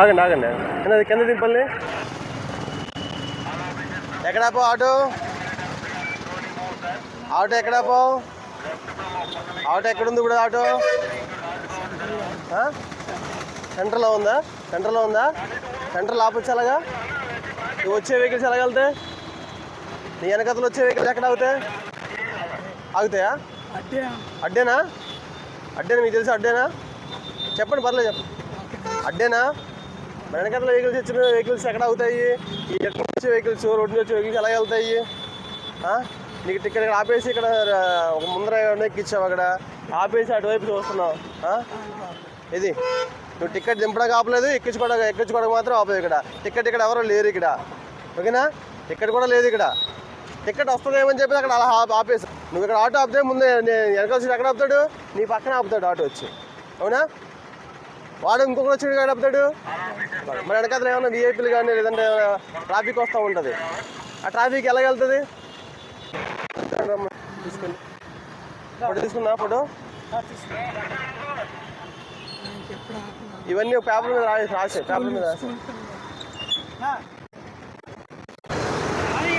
ఆగండి ఆగండి. కింద కింద దింపల్ని ఎక్కడా పో ఆటో? ఆటో ఎక్కడా పో? ఆటో ఎక్కడుంది కూడా ఆటో? సెంటర్లో ఉందా? సెంటర్లో ఉందా? సెంటర్లో ఆపొచ్చు అలాగా? నువ్వు వచ్చే వెహికల్స్ ఎలాగ నీ వెనకతలు వచ్చే వెహికల్స్ ఎక్కడ ఆగుతాయి? ఆగుతాయా? అడ్డేనా? అడ్డేనా? మీకు తెలుసా అడ్డేనా? చెప్పండి పర్లేదు చెప్పండి. అడ్డేనా? మన వెనకాల వెహికల్స్ వచ్చిన వెహికల్స్ ఎక్కడ అవుతాయి? ఈ ఎక్కడ వచ్చే వెహికల్స్ రోడ్డు నుంచి వచ్చే వెహికల్స్ ఎలా వెళ్తాయి? నీకు టికెట్ ఇక్కడ ఆపేసి ఇక్కడ ఒక ముందర ఎక్కిచ్చావు అక్కడ? ఆపేసి అటువైపు చూస్తున్నావు. ఇది. నువ్వు టికెట్ దింపడానికి ఆపలేదు ఎక్కించుకోవడం ఎక్కించుకోవడం మాత్రం ఆపలేదు ఇక్కడ. టికెట్ ఇక్కడ ఎవరో లేరు ఇక్కడ. ఓకేనా? టికెట్ కూడా లేదు ఇక్కడ. టికెట్ వస్తుందేమని చెప్పి అక్కడ అలా ఆపేసి. నువ్వు ఇక్కడ ఆటో ఆపితే ముందే నేను వెనకాల సీట్ ఎక్కడ ఆపుతాడు? నీ పక్కన ఆపుతాడు ఆటో వచ్చి. అవునా? వాడు ఇంకొకటి వచ్చి కడపుతాడు ఆపుతాడు మరి వెనకాల ఏమైనా వీఐపీలు కానీ లేదంటే ట్రాఫిక్ వస్తూ ఉంటుంది. ఆ ట్రాఫిక్ ఎలా వెళ్తుంది? తీసుకుని ఫోటో తీసుకున్నా ఫోటో? ఇవన్నీ పేపర్ మీద రాసి రాసే పేపర్ మీద రాసే.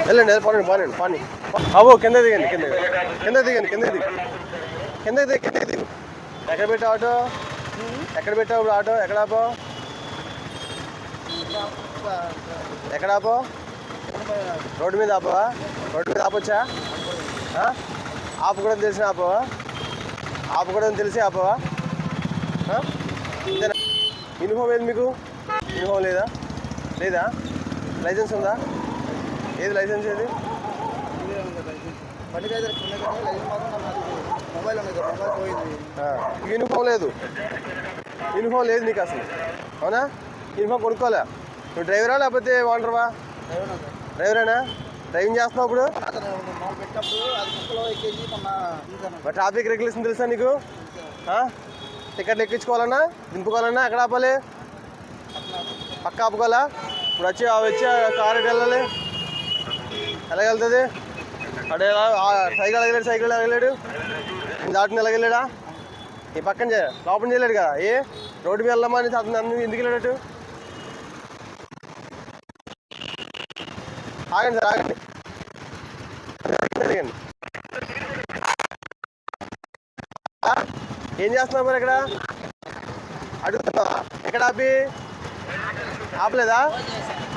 వెళ్ళండి పోనండి పోనండి పోనీ అవ్వు కింద దిగండి కింద దిగండి. కింద దిగండి కింద దిగి కింద దిగి కింద దిగు. ఎక్కడ పెట్టే ఆటో? ఎక్కడ పెట్టావు ఇప్పుడు ఆటో? ఎక్కడ ఆపో? ఎక్కడ ఆపో? రోడ్డు మీద ఆపవా రోడ్డు మీద ఆపొచ్చా? ఆ? ఆపకూడదు తెలిసి ఆపవా ఆపకూడదు తెలిసి ఆపవా ఇంతేనా యూనిఫామ్ ఏది మీకు? యూనిఫామ్ లేదా? లేదా? లైసెన్స్ ఉందా? ఏది లైసెన్స్ ఏది? బండికి యూనిఫామ్ లేదు. యూనిఫామ్ లేదు నీకు అసలు. అవునా? యూనిఫామ్ కొనుక్కోలే. నువ్వు డ్రైవరా లేకపోతే వాండర్వా? డ్రైవరేనా? డ్రైవింగ్ చేస్తున్నావు ఇప్పుడు? మరి ట్రాఫిక్ రెగ్యులేషన్ తెలుసా నీకు? టికెట్లు ఎక్కించుకోవాలన్నా దింపుకోవాలన్నా ఎక్కడ ఆపాలి? పక్క ఆపుకోవాలా? ఇప్పుడు వచ్చి వచ్చి కారు వెళ్ళాలి? ఎలా వెళ్తుంది అడే ఎలా ఆ సైకిల్ ఎలాగలేడు సైకిల్ ఎలాగలేడు దాటిని ఎలాగలేడా ఈ పక్కన లోపల చేయలేడు కదా. ఏ? రోడ్డు మీద వెళ్ళమా అని అతను ఎందుకు వెళ్ళాడు? ఆగండి సార్ ఆగండి. ఆగండి. ఏం చేస్తున్నావు మరి ఇక్కడ అడుగుతున్నావా? ఎక్కడ ఆపి? ఆపలేదా?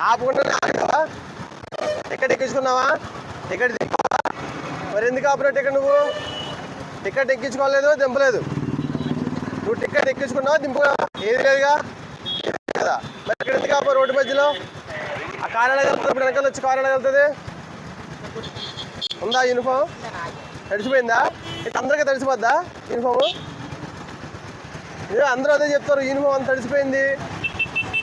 ఆపకుండా ఆగావా? ఎక్కడ ఎక్కించుకున్నావా? ఎక్కడ మరి ఎందుకు ఆపినట్టు ఇక్కడ నువ్వు? టికెట్ ఎక్కించుకోలేదు దింపలేదు. నువ్వు టికెట్ ఎక్కించుకున్నావా దింపుగా ఏది లేదుగా? కదా మరి ఇక్కడ ఎందుకు రోడ్డు మధ్యలో? ఆ కారు ఎలా వెళ్తుంది? ఇప్పుడు వెనకాల వచ్చి కారు ఎలా వెళ్తుంది? ఉందా యూనిఫామ్ తడిసిపోయిందా? ఇట్లా అందరికీ తడిసిపోద్దా యూనిఫాము అందరూ అదే చెప్తారు యూనిఫామ్ అంత తడిసిపోయింది.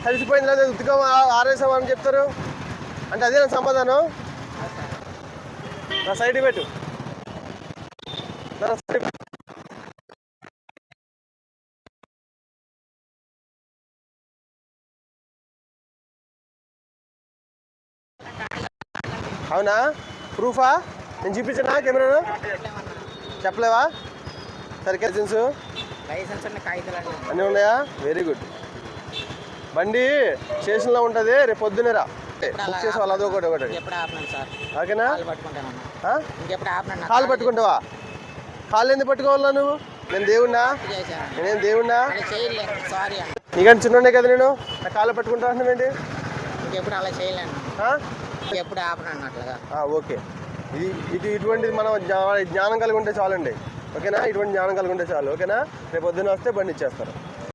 తడిసిపోయింది లేదా? ఉతికం ఆరేసాం అని చెప్తారు. అంటే అదే నా సమాధానం నా సైడ్ పెట్టు. అవునా? ప్రూఫా? నేను చూపించనా కెమెరాను? చెప్పలేవా? సరిగ్గా లైసెన్స్? అన్న ఉన్నాయా? Very good. బండి స్టేషన్లో ఉంటుంది రేపు పొద్దునే రా. బుక్ చేసి వాళ్ళు అదొకటి ఒకటి సార్? ఓకేనా? కాలు పట్టుకుంటావా? కాళ్ళు ఎందుకు పట్టుకోవాలా నువ్వు? నేను దేవుణ్ణా? నేనేం దేవుణ్ణా? సారీ నీకంటే చిన్నుండే కదా నేను? నా కాళ్ళు పట్టుకుంటా అంటున్నావేంటి ఇంకెప్పుడు అలా చేయలేను. ఎప్పుడు ఇంకెప్పుడు ఓకే. ఇది ఇటు ఇటువంటిది మనం జ్ఞానం కలిగి ఉంటే చాలండి. ఓకేనా? ఇటువంటి జ్ఞానం కలిగి ఉంటే చాలు. ఓకేనా? రేపు పొద్దున్న వస్తే బండి ఇచ్చేస్తారు.